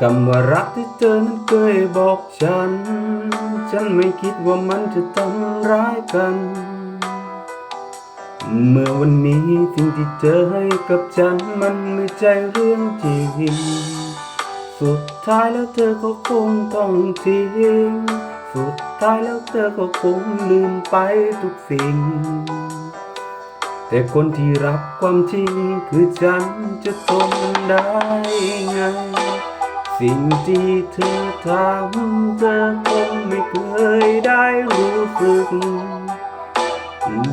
คำว่ารักที่เธอนั้นเคยบอกฉัน ฉันไม่คิดว่ามันจะทำร้ายกัน เมื่อวันนี้สิ่งที่เธอให้กับฉันมันไม่ใช่เรื่องจริง สุดท้ายแล้วเธอก็คงต้องทิ้ง สุดท้ายแล้วเธอก็คงลืมไปทุกสิ่ง แต่คนที่รับความจริงคือฉันจะทนได้ไง สิ่งที่เธอทำเธอคงไม่เคยได้รู้สึก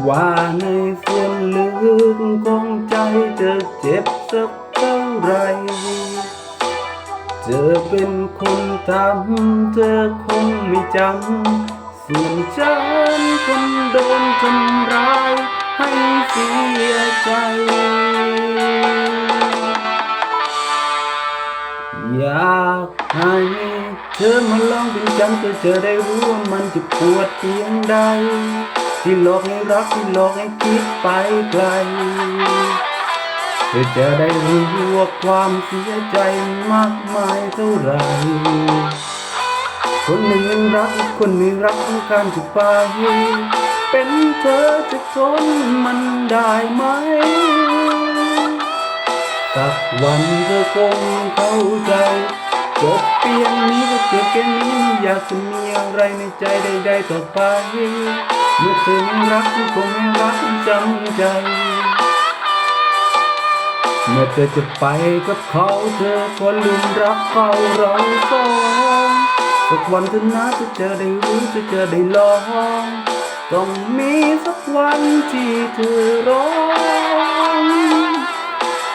ว่าในส่วนลึกของใจเธอเจ็บสักเท่าไหรเธอเป็นคนทำเธอคงไม่จำส่วนฉันคนโดนทำร้ายให้เสียใจ ให้เธอมาลองเป็นฉันเธอจะได้รู้ว่ามันจะปวดเพียงใด ที่หลอกให้รักที่หลอกให้คิดไปไกลเธอจะได้รู้ว่าความเสียใจมากมายเท่าไร คนหนึ่งยังรักอีกคนหนึ่งรักต้องการจะไป เป็นเธอจะทนมันได้ไหมสักวันเธอคงเข้าใจ จบเพียงนี้ก็จบแค่นี้ไม่อยากจะมีอะไรในใจใดๆต่อไปเมื่อเธอไม่รักฉันคงไม่รักจำใจ เมื่อเธอจะไปกับเขาเธอก็ลืมรักเขาเราสองสักวันเธอนะจะจะได้รู้จะจะได้ลองต้องมีสักวันที่เธอร้อง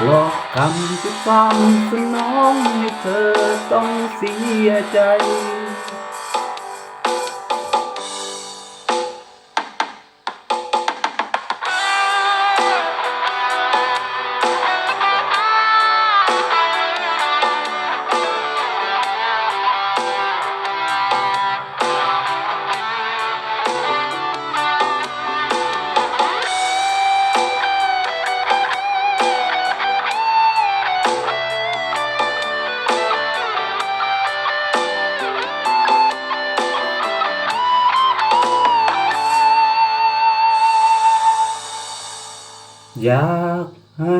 หลอก คำจะฟังสนองให้เธอต้องเสียใจ อยากให้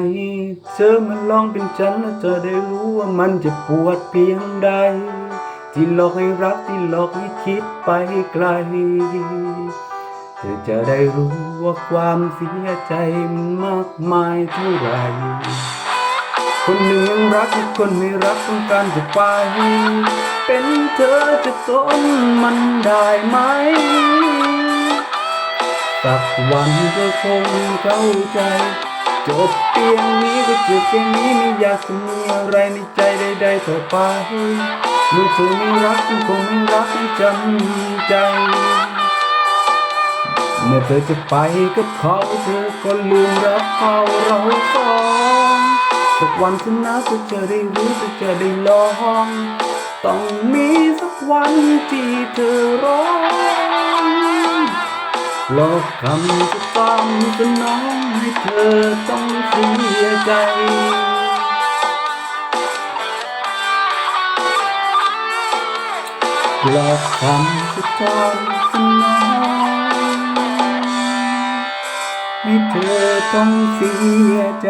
เธอมันลองเป็นฉันแล้วเธอได้รู้ว่ามันจะปวดเพียงใด ที่หลอกให้รักที่หลอกให้คิดไปไกล เธอจะได้รู้ว่าความเสียใจมันมากมายเท่าไหรคนหนึ่งยังรักอีกคนไม่รักต้องการจะไป เป็นเธอจะทนมันได้ไหม สักวันเธอคงเข้าใจ จบเพียงนี้ก็จบแค่นี้ไม่อยากจะมีอะไรในใจใดๆต่อไปเมื่อเธอไม่รักฉันคงไม่รักจำใจ เมื่อเธอจะไปกับเขาเธอก็ลืมรักเขาเราสองสักวันเธอนะเธอจะได้รู้เธอจะได้ลอง ต้องมีสักวันที่เธอร้อง หลอกคำจะฟังจะน้องให้เธอต้องเสียใจหลอกคำจะทอนสนองให้เธอต้องเสียใจ